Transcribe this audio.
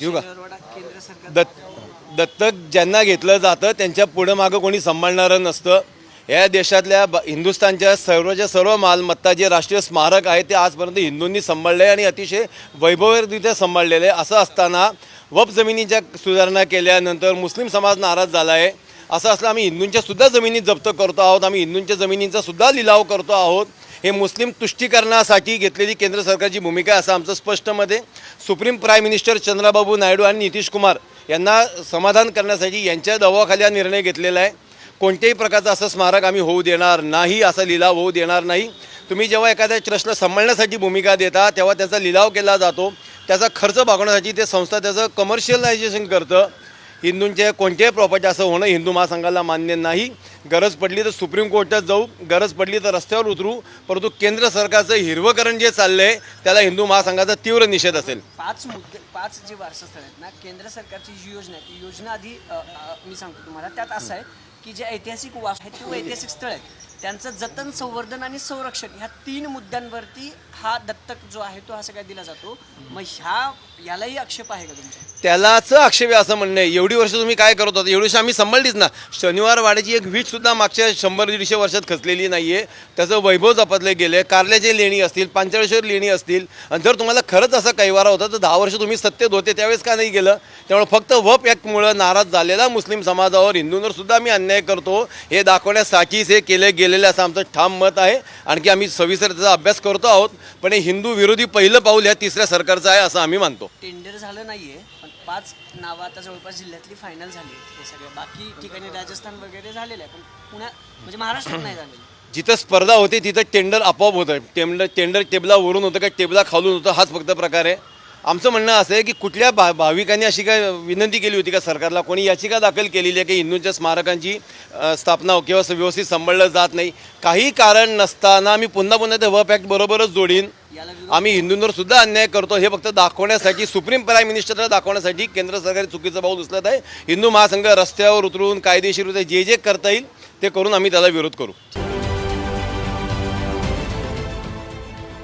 घेऊ का? दत् दत्तक ज्यांना घेतलं जातं त्यांच्या पुढं मागं कोणी सांभाळणारं नसतं. या देशातल्या ब- हिंदुस्थानच्या सर्वच्या सर्व मालमत्ता जे राष्ट्रीय स्मारक आहे ते आजपर्यंत हिंदूंनी सांभाळले आणि अतिशय वैभवरित्या सांभाळलेले आहे. असं असताना वप जमिनीच्या सुधारणा केल्यानंतर मुस्लिम समाज नाराज झाला आहे असं असलं आम्ही हिंदूंच्या सुद्धा जमिनी जप्त करतो आहोत. आम्ही हिंदूंच्या जमिनींचा सुद्धा लिलाव करतो आहोत. हे मुस्लिम तुष्टीकरणासाठी घेतलेली केंद्र सरकारची भूमिका असं आमचं स्पष्ट मते supreme prime minister Chandrababu Naidu आणि नितीश कुमार यांना समाधान करण्यासाठी यांच्या दबावाखाली हा निर्णय घेतलेला आहे. कोणत्याही प्रकारचं असं स्मारक आम्ही होऊ देणार नाही असा लिलाव होऊ देणार नाही. तुम्ही जेव्हा एखाद्या ट्रस्टला सांभाळण्यासाठी भूमिका देता तेव्हा त्याचा लिलाव केला जातो. त्याचा खर्च भागवण्यासाठी ते संस्था त्याचं कमर्शियलायझेशन करतं. हिंदूंचे कोणत्याही प्रॉपर्टी असं होणं हिंदू महासंघाला मान्य नाही. गरज पडली तर सुप्रीम कोर्टात जाऊ गरज पडली तर रस्त्यावर उतरू परंतु केंद्र सरकारचं हिरवकरण जे चाललं आहे त्याला हिंदू महासंघाचा तीव्र निषेध असेल. पाच मुद्दे पाच जे वारसस्थळ आहेत ना केंद्र सरकारची जी योजना आहे ती योजना आधी मी सांगतो तुम्हाला. त्यात असं आहे की जे ऐतिहासिक वास आहेत किंवा ऐतिहासिक स्थळ आहेत. त्यांचं जतन संवर्धन आणि संरक्षण ह्या तीन मुद्द्यांवरती हा दत्तक जो आहे तो हा सगळा दिला जातो. मग ह्या यालाही आक्षेप आहे का तुमचा त्यालाच आक्षेप आहे असं म्हणणं आहे. एवढी वर्ष तुम्ही काय करत होता? एवढी वर्ष आम्ही सांभाळलीच ना. शनिवार वाड्याची एक वीज सुद्धा मागच्या शंभर दीडशे वर्षात खचलेली नाही आहे त्याचं वैभव जपतले गेले. कारल्याचे लेणी असतील पांचाळेश्वर लेणी असतील. आणि जर तुम्हाला खरंच असा कैवारा होता तर दहा वर्ष तुम्ही सत्तेत होते. त्यावेळेस का नाही गेलं? त्यामुळे फक्त वप ॲक्टमुळं नाराज झालेला मुस्लिम समाजावर हिंदूंवर सुद्धा आम्ही अन्याय करतो. हे दाखवण्यासाठीच हे केले गेलेले असं आमचं ठाम मत आहे. आणखी आम्ही सविस्तर त्याचा अभ्यास करतो आहोत. पण हे हिंदू विरोधी पहिलं पाऊल ह्या तिसऱ्या सरकारचं आहे असं आम्ही मानतो. टेंडर झालं नाहीये पण पाच नावं आता जवळपास जिल्ह्यातली फायनल झाली हे सगळे. बाकी ठिकाणी राजस्थान वगैरे झालेलं आहे पण पुण्या म्हणजे महाराष्ट्रात नाही झालेलं. जिथं स्पर्धा होते तिथं टेंडर आपोआप होतं. टेंडर टेंडर टेबलावरून होतं का टेबला खालून होतं हाच फक्त प्रकार आहे. आमचं म्हणणं असं आहे की कुठल्या भा भाविकांनी अशी काय विनंती केली होती का सरकारला? कोणी याचिका दाखल केलेली आहे की हिंदूंच्या स्मारकांची स्थापना किंवा व्यवस्थित सांभाळलं जात नाही? काही कारण नसताना आम्ही पुन्हा पुन्हा ते वर्क ॲक्ट बरोबरच जोडीन. आम्ही हिंदूंवर सुद्धा अन्याय करतो. हे फक्त दाखवण्यासाठी सुप्रीम प्राईम मिनिस्टरला दाखवण्यासाठी केंद्र सरकार चुकीचं पाऊल उचलत आहे. हिंदू महासंघ रस्त्यावर उतरून कायदेशीररित्या जे जे करता येईल ते करून आम्ही त्याला विरोध करू.